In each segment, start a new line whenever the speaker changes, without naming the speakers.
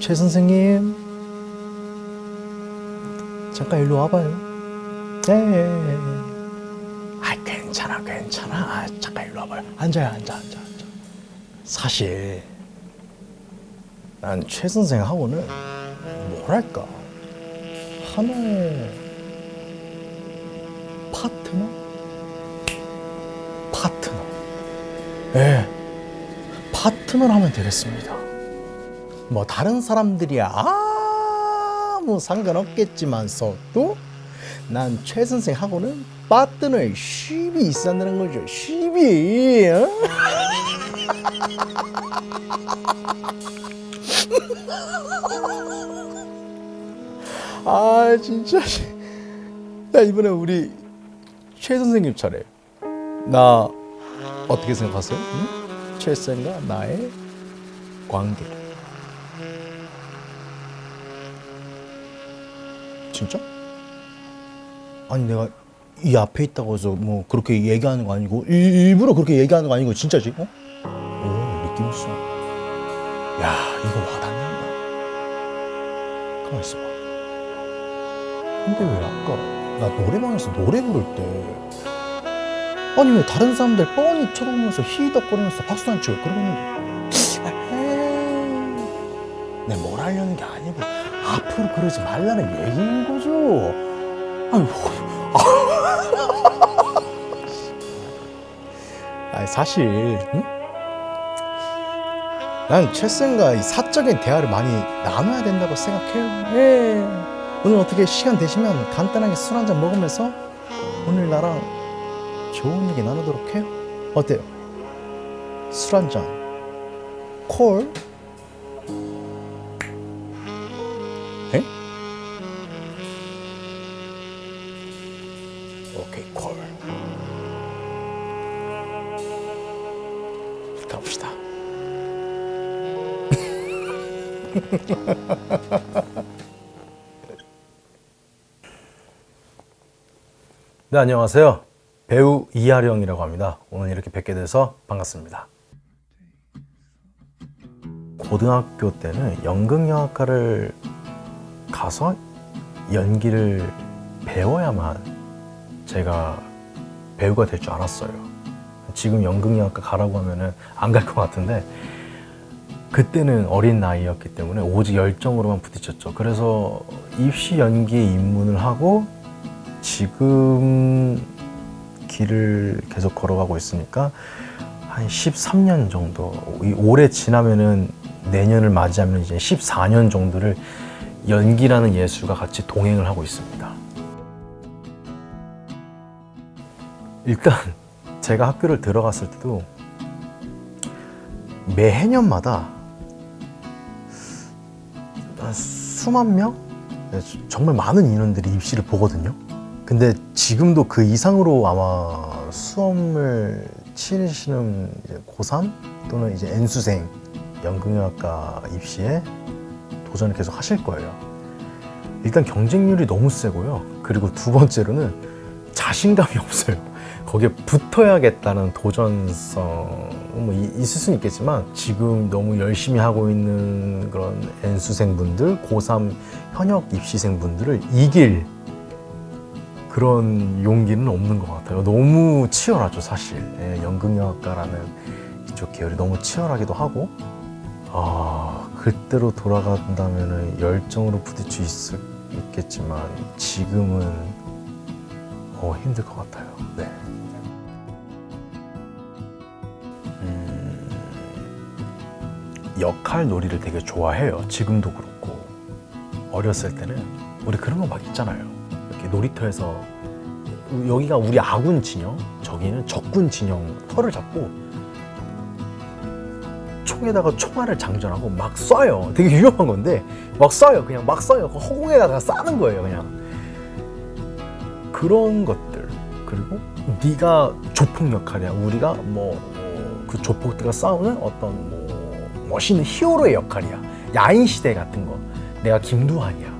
최 선생님 잠깐 일로 와봐요. 네. 아 괜찮아 괜찮아. 아, 잠깐 일로 와봐요. 앉아요 앉아 앉아 앉아. 사실 난 최 선생하고는 뭐랄까 하나의 파트너? 파트너. 예. 파트너라면 되겠습니다. 뭐 다른 사람들이야 아무 상관없겠지만서도 난 최 선생하고는 파트너의 쉽이 있었다는 거죠. 쉽이. 어? 아 진짜. 야 이번에 우리 최 선생님 차례. 나 어떻게 생각하세요? 응? 최 쌤과 나의 관계. 진짜? 아니 내가 이 앞에 있다고 해서 뭐 그렇게 얘기하는 거 아니고 일- 일부러 그렇게 얘기하는 거 아니고 진짜지? 어? 오 느낌 있어. 야 이거 와닿는다. 가만 있어봐. 근데 왜 아까 나 노래방에서 노래 부를 때 아니 왜 다른 사람들 뻔히 쳐다보면서 히덕거리면서 박수 안 치고 그러고 있는데 내가 뭘 하려는 게 아니고 앞으로 그러지 말라는 얘기인 거죠 아니 사실 응? 난 최쌤과 이 사적인 대화를 많이 나눠야 된다고 생각해요 예. 오늘 어떻게 시간 되시면 간단하게 술 한 잔 먹으면서 오늘 나랑 좋은 얘기 나누도록 해요. 어때요? 술 한 잔. 콜? 오케이, 콜. 가봅시다. 네, 안녕하세요. 배우 이하령이라고 합니다. 오늘 이렇게 뵙게 돼서 반갑습니다. 고등학교 때는 연극영화과를 가서 연기를 배워야만 제가 배우가 될 줄 알았어요. 지금 연극영화과 가라고 하면은 안 갈 것 같은데 그때는 어린 나이였기 때문에 오직 열정으로만 부딪혔죠. 그래서 입시 연기에 입문을 하고 지금 길을 계속 걸어가고 있으니까 한 13년 정도 이 올해 지나면은 내년을 맞이하면 이제 14년 정도를 연기라는 예술과 같이 동행을 하고 있습니다. 일단 제가 학교를 들어갔을 때도 매해년마다 한 수만 명? 네, 정말 많은 인원들이 입시를 보거든요. 근데 지금도 그 이상으로 아마 수험을 치르시는 이제 고3 또는 이제 N수생 연극영화과 입시에 도전을 계속 하실 거예요. 일단 경쟁률이 너무 세고요. 그리고 두 번째로는 자신감이 없어요. 거기에 붙어야겠다는 도전성 뭐 이- 있을 수는 있겠지만 지금 너무 열심히 하고 있는 그런 N수생분들, 고3 현역 입시생분들을 이길 그런 용기는 없는 것 같아요. 너무 치열하죠, 사실. 예, 연극영화과라는 이쪽 계열이 너무 치열하기도 하고, 아, 그때로 돌아간다면 열정으로 부딪힐 수 있겠지만, 지금은 어, 힘들 것 같아요. 네. 음, 역할 놀이를 되게 좋아해요. 지금도 그렇고. 어렸을 때는 우리 그런 거 막 있잖아요. 이렇게 놀이터에서 여기가 우리 아군 진영, 저기는 적군 진영 털을 잡고 총에다가 총알을 장전하고 막 쏴요. 되게 위험한 건데 막 쏴요. 그냥 막 쏴요. 그 허공에다가 싸는 거예요. 그냥 그런 것들 그리고 네가 조폭 역할이야. 우리가 뭐 그 조폭들과 싸우는 어떤 뭐 멋있는 히어로의 역할이야. 야인 시대 같은 거. 내가 김두한이야.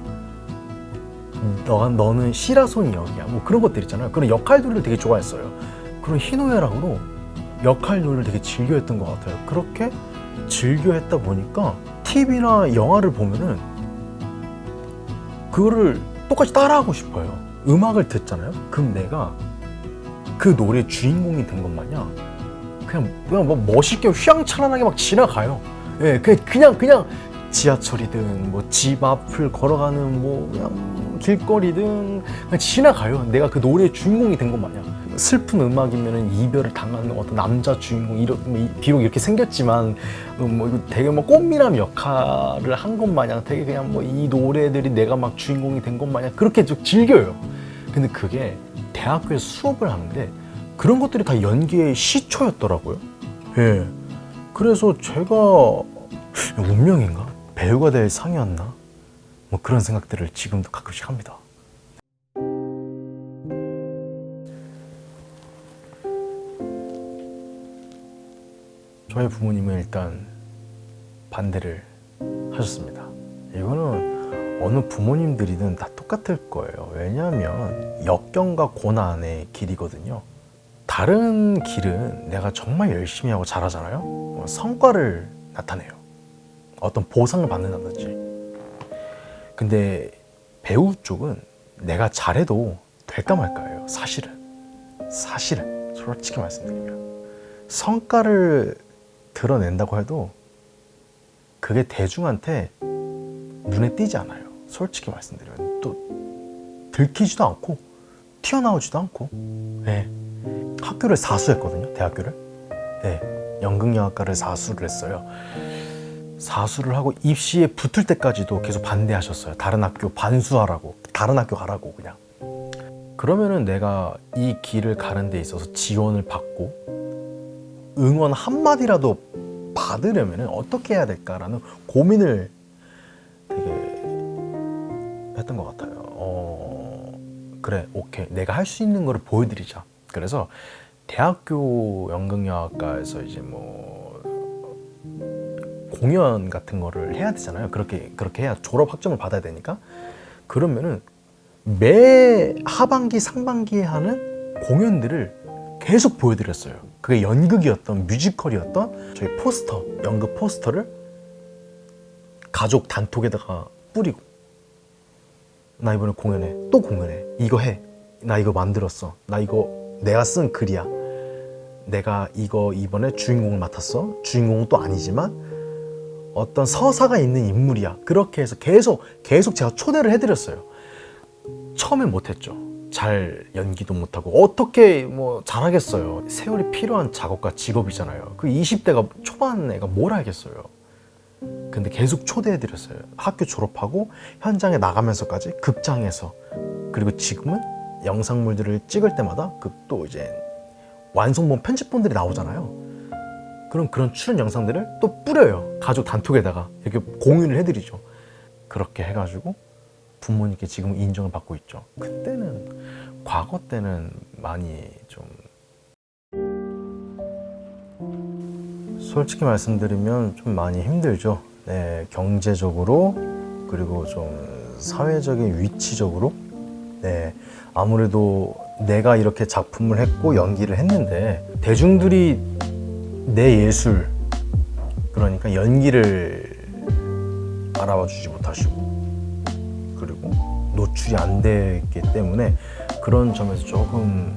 너가 너는 시라손 역이야. 뭐 그런 것들 있잖아요. 그런 역할들을 되게 좋아했어요. 그런 희노애락으로 역할 놀이를 되게 즐겨했던 것 같아요. 그렇게 즐겨했다 보니까 TV나 영화를 보면은 그거를 똑같이 따라하고 싶어요. 음악을 듣잖아요. 그럼 내가 그 노래 주인공이 된 것 마냥 그냥 그냥 뭐 멋있게 휘황찬란하게 막 지나가요. 예, 그냥 그냥 그냥 지하철이든 뭐 집 앞을 걸어가는 뭐 그냥 길거리든 그냥 지나가요. 내가 그 노래의 주인공이 된 것 마냥 슬픈 음악이면은 이별을 당하는 어떤 남자 주인공 이런 뭐 이- 비록 이렇게 생겼지만 음, 뭐 이거 되게 뭐 꽃미남 역할을 한 것 마냥 되게 그냥 뭐 이 노래들이 내가 막 주인공이 된 것 마냥 그렇게 좀 즐겨요. 근데 그게 대학교에서 수업을 하는데 그런 것들이 다 연기의 시초였더라고요. 예. 그래서 제가 운명인가? 배우가 될 상이었나? 뭐 그런 생각들을 지금도 가끔씩 합니다. 저희 부모님은 일단 반대를 하셨습니다. 이거는 어느 부모님들이든 다 똑같을 거예요. 왜냐하면 역경과 고난의 길이거든요. 다른 길은 내가 정말 열심히 하고 잘하잖아요. 뭐 성과를 나타내요. 어떤 보상을 받는다든지. 근데 배우 쪽은 내가 잘해도 될까 말까예요. 사실은. 사실은. 솔직히 말씀드리면. 성과를 드러낸다고 해도 그게 대중한테 눈에 띄지 않아요. 솔직히 말씀드리면. 또 들키지도 않고 튀어나오지도 않고. 네. 학교를 사수했거든요. 대학교를. 네. 연극영화과를 사수를 했어요. 사수를 하고 입시에 붙을 때까지도 계속 반대하셨어요. 다른 학교 반수하라고, 다른 학교 가라고 그냥. 그러면은 내가 이 길을 가는 데 있어서 지원을 받고 응원 한마디라도 받으려면은 어떻게 해야 될까라는 고민을 되게 했던 것 같아요. 어, 그래, 오케이. 내가 할 수 있는 거를 보여드리자. 그래서 대학교 연극영화과에서 이제 뭐 공연 같은 거를 해야 되잖아요. 그렇게 그렇게 해야 졸업 학점을 받아야 되니까. 그러면은 매 하반기 상반기에 하는 공연들을 계속 보여드렸어요. 그게 연극이었던 뮤지컬이었던 저희 포스터 연극 포스터를 가족 단톡에다가 뿌리고 나 이번에 공연해 또 공연해 이거 해 나 이거 만들었어 나 이거 내가 쓴 글이야 내가 이거 이번에 주인공을 맡았어 주인공은 또 아니지만 어떤 서사가 있는 인물이야. 그렇게 해서 계속 계속 제가 초대를 해드렸어요. 처음엔 못했죠. 잘 연기도 못하고 어떻게 뭐 잘하겠어요. 세월이 필요한 작업과 직업이잖아요. 그 20대가 초반 애가 뭘 알겠어요. 근데 계속 초대해드렸어요. 학교 졸업하고 현장에 나가면서까지 극장에서 그리고 지금은 영상물들을 찍을 때마다 그 또 이제 완성본 편집본들이 나오잖아요. 그럼 그런 출연 영상들을 또 뿌려요. 가족 단톡에다가 이렇게 공유를 해드리죠. 그렇게 해가지고 부모님께 지금 인정을 받고 있죠. 그때는 과거 때는 많이 좀 솔직히 말씀드리면 좀 많이 힘들죠. 네, 경제적으로 그리고 좀 사회적인 위치적으로 네, 아무래도 내가 이렇게 작품을 했고 연기를 했는데 대중들이 내 예술 그러니까 연기를 알아봐 주지 못하시고 노출이 안 됐기 때문에 그런 점에서 조금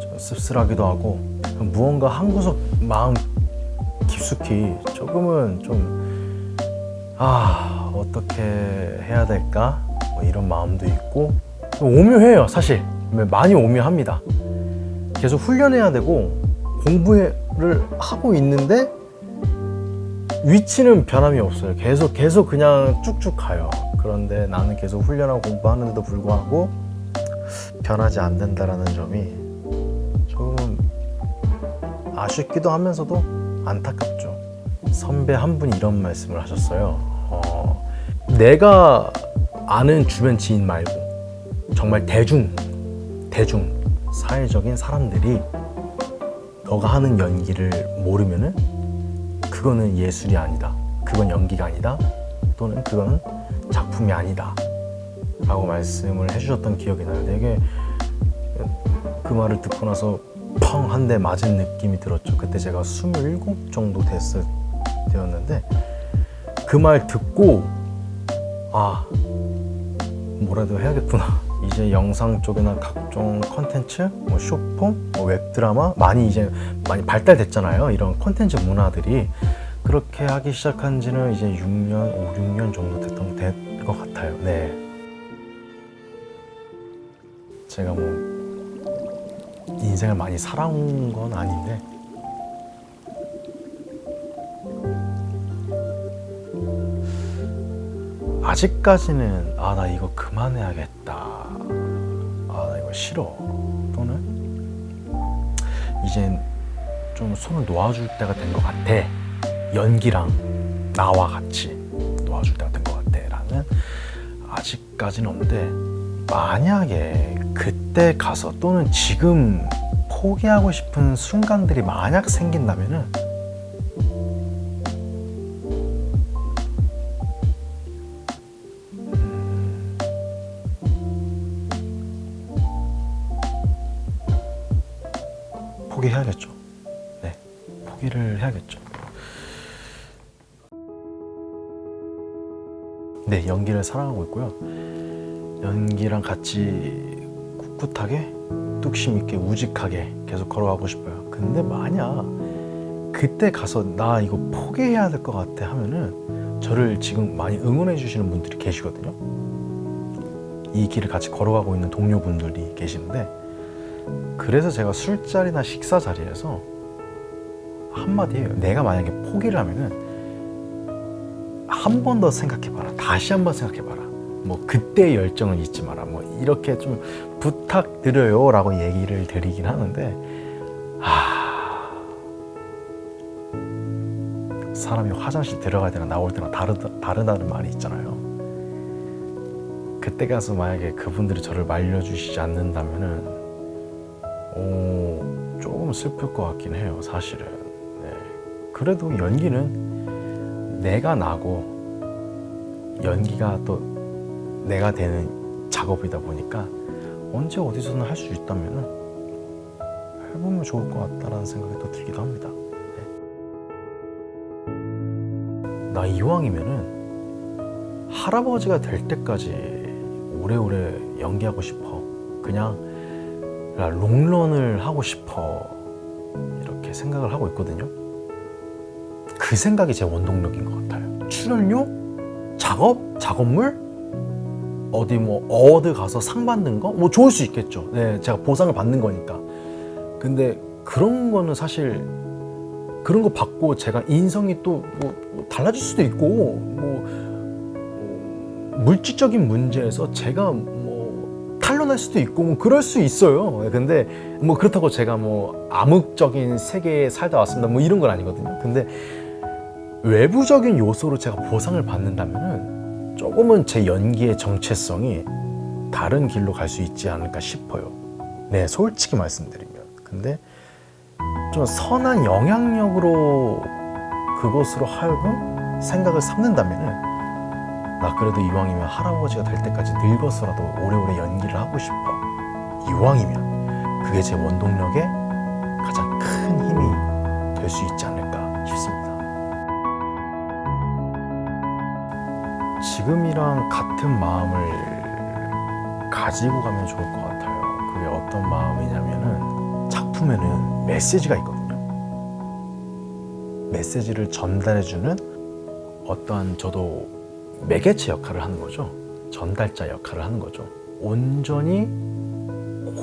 좀 씁쓸하기도 하고 무언가 한 구석 마음 깊숙이 조금은 좀 아 어떻게 해야 될까 뭐 이런 마음도 있고 좀 오묘해요 사실 많이 오묘합니다 계속 훈련해야 되고 공부를 하고 있는데 위치는 변함이 없어요. 계속 계속 그냥 쭉쭉 가요. 그런데 나는 계속 훈련하고 공부하는데도 불구하고 변하지 않는다라는 점이 조금 아쉽기도 하면서도 안타깝죠. 선배 한 분이 이런 말씀을 하셨어요. 어, 내가 아는 주변 지인 말고 정말 대중 대중 사회적인 사람들이 너가 하는 연기를 모르면은 그거는 예술이 아니다. 그건 연기가 아니다. 또는 그거는 작품이 아니다. 라고 말씀을 해주셨던 기억이 나요. 되게 그 말을 듣고 나서 펑 한 대 맞은 느낌이 들었죠. 그때 제가 27 정도 됐을 때였는데 그 말 듣고 아 뭐라도 해야겠구나. 이제 영상 쪽이나 각종 컨텐츠, 뭐 쇼폼, 뭐 웹드라마 많이 이제 많이 발달됐잖아요. 이런 컨텐츠 문화들이 그렇게 하기 시작한 지는 이제 6년, 5, 6년 정도 됐던 될것 같아요. 네. 제가 뭐 인생을 많이 살아온 건 아닌데 아직까지는 아 나 이거 그만해야겠다 아 나 이거 싫어 또는 이젠 좀 손을 놓아줄 때가 된 것 같아 연기랑 나와 같이 놓아줄 때가 된 것 같아 라는 아직까지는 없는데 만약에 그때 가서 또는 지금 포기하고 싶은 순간들이 만약 생긴다면은 네, 연기를 사랑하고 있고요. 연기랑 같이 꿋꿋하게 뚝심 있게 우직하게 계속 걸어가고 싶어요. 근데 만약 그때 가서 나 이거 포기해야 될 것 같아 하면은 저를 지금 많이 응원해 주시는 분들이 계시거든요. 이 길을 같이 걸어가고 있는 동료분들이 계시는데 그래서 제가 술자리나 식사 자리에서 한마디예요. 내가 만약에 포기를 하면은 한 번 더 생각해봐라. 다시 한 번 생각해봐라. 뭐 그때의 열정을 잊지 마라. 뭐 이렇게 좀 부탁드려요라고 얘기를 드리긴 하는데 아 사람이 화장실 들어갈 때나 나올 때나 다르다, 다르다는 말이 있잖아요. 그때 가서 만약에 그분들이 저를 말려주시지 않는다면은 오, 조금 슬플 것 같긴 해요, 사실은. 네. 그래도 연기는 내가 나고 연기가 또 내가 되는 작업이다 보니까 언제 어디서든 할수 있다면은 해보면 좋을 것 같다라는 생각이 또 들기도 합니다. 네. 나 이왕이면은 할아버지가 될 때까지 오래오래 연기하고 싶어. 그냥 라- 롱런을 하고 싶어 이렇게 생각을 하고 있거든요. 그 생각이 제 원동력인 것 같아요. 출연료, 작업, 작업물, 어디 뭐 어디 가서 상 받는 거, 뭐 좋을 수 있겠죠. 네, 제가 보상을 받는 거니까. 근데 그런 거는 사실 그런 거 받고 제가 인성이 또 뭐 달라질 수도 있고 뭐 어, 물질적인 문제에서 제가 뭐 탄로날 수도 있고 뭐 그럴 수 있어요. 근데 뭐 그렇다고 제가 뭐 암흑적인 세계에 살다 왔습니다. 뭐 이런 건 아니거든요. 근데 외부적인 요소로 제가 보상을 받는다면은 조금은 제 연기의 정체성이 다른 길로 갈 수 있지 않을까 싶어요. 네, 솔직히 말씀드리면. 근데 좀 선한 영향력으로 그것으로 하여금 생각을 삼는다면은 나 그래도 이왕이면 할아버지가 될 때까지 늙어서라도 오래오래 연기를 하고 싶어. 이왕이면 그게 제 원동력의 가장 큰 힘이 될 수 있지 않을까 지금이랑 같은 마음을 가지고 가면 좋을 것 같아요. 그게 어떤 마음이냐면은 작품에는 메시지가 있거든요. 메시지를 전달해주는 어떠한 저도 매개체 역할을 하는 거죠. 전달자 역할을 하는 거죠. 온전히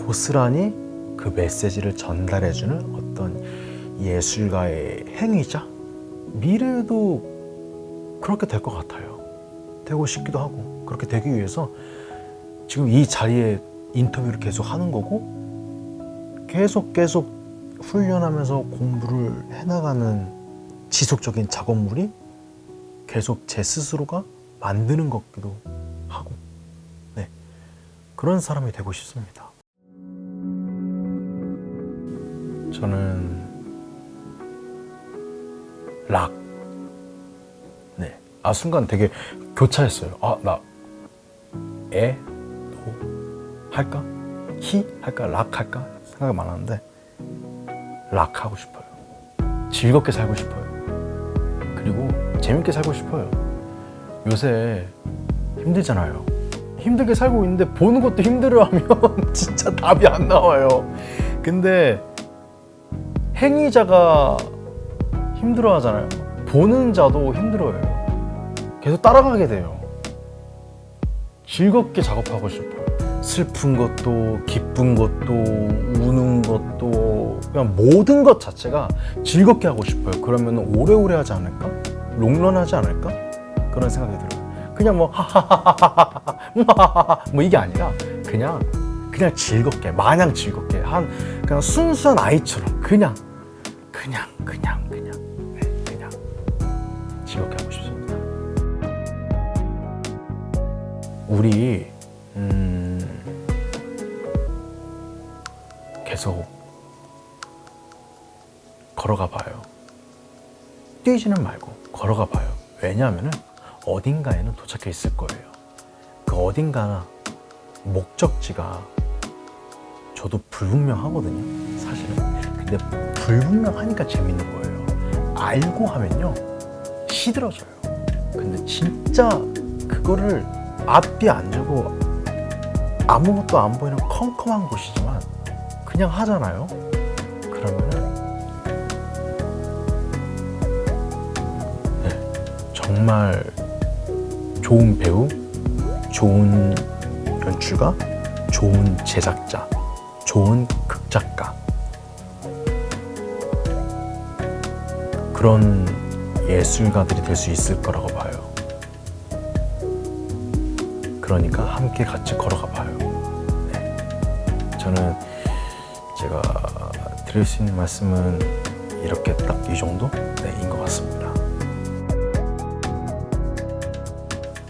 고스란히 그 메시지를 전달해주는 어떤 예술가의 행위자? 미래에도 그렇게 될 것 같아요. 되고 싶기도 하고 그렇게 되기 위해서 지금 이 자리에 인터뷰를 계속 하는 거고 계속 계속 훈련하면서 공부를 해나가는 지속적인 작업물이 계속 제 스스로가 만드는 것 같기도 하고 네 그런 사람이 되고 싶습니다. 저는 락. 네. 아 순간 되게 교차했어요. 아 나 에, 도 할까? 히 할까? 락 할까? 생각이 많았는데 락 하고 싶어요. 즐겁게 살고 싶어요. 그리고 재밌게 살고 싶어요. 요새 힘들잖아요. 힘들게 살고 있는데 보는 것도 힘들어하면 진짜 답이 안 나와요. 근데 행위자가 힘들어하잖아요. 보는 자도 힘들어해요. 계속 따라가게 돼요. 즐겁게 작업하고 싶어요. 슬픈 것도, 기쁜 것도, 우는 것도, 그냥 모든 것 자체가 즐겁게 하고 싶어요. 그러면 오래오래 하지 않을까? 롱런 하지 않을까? 그런 생각이 들어요. 그냥 뭐, 하하하하하, 뭐 이게 아니라, 그냥, 그냥 즐겁게, 마냥 즐겁게, 한, 그냥 순수한 아이처럼, 그냥, 그냥, 그냥, 그냥, 우리 음, 계속 걸어가 봐요. 뛰지는 말고 걸어가 봐요. 왜냐하면 어딘가에는 도착해 있을 거예요. 그 어딘가나 목적지가 저도 불분명하거든요. 사실은. 근데 불분명하니까 재밌는 거예요. 알고 하면요 시들어져요. 근데 진짜 그거를 앞뒤 안 주고 아무것도 안 보이는 컴컴한 곳이지만 그냥 하잖아요. 그러면은 네, 정말 좋은 배우, 좋은 연출가, 좋은 제작자, 좋은 극작가 그런 예술가들이 될 수 있을 거라고 봐요. 그러니까 함께 같이 걸어가 봐요. 네. 저는 제가 드릴 수 있는 말씀은 이렇게 딱 이 정도 네, 인것 같습니다.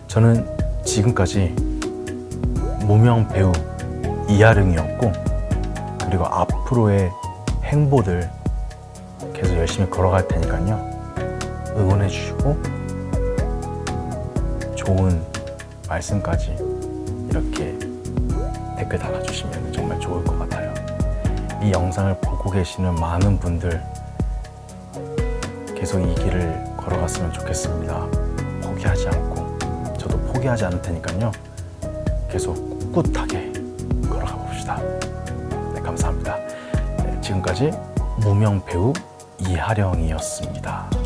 저는 지금까지 무명 배우 이하릉이었고 그리고 앞으로의 행보들 계속 열심히 걸어갈 테니까요. 응원해 주시고 좋은 말씀까지 이렇게 댓글 달아주시면 정말 좋을 것 같아요. 이 영상을 보고 계시는 많은 분들 계속 이 길을 걸어갔으면 좋겠습니다. 포기하지 않고 저도 포기하지 않을 테니까요. 계속 꿋꿋하게 걸어가 봅시다. 네, 감사합니다. 네, 지금까지 무명 배우 이하령이었습니다.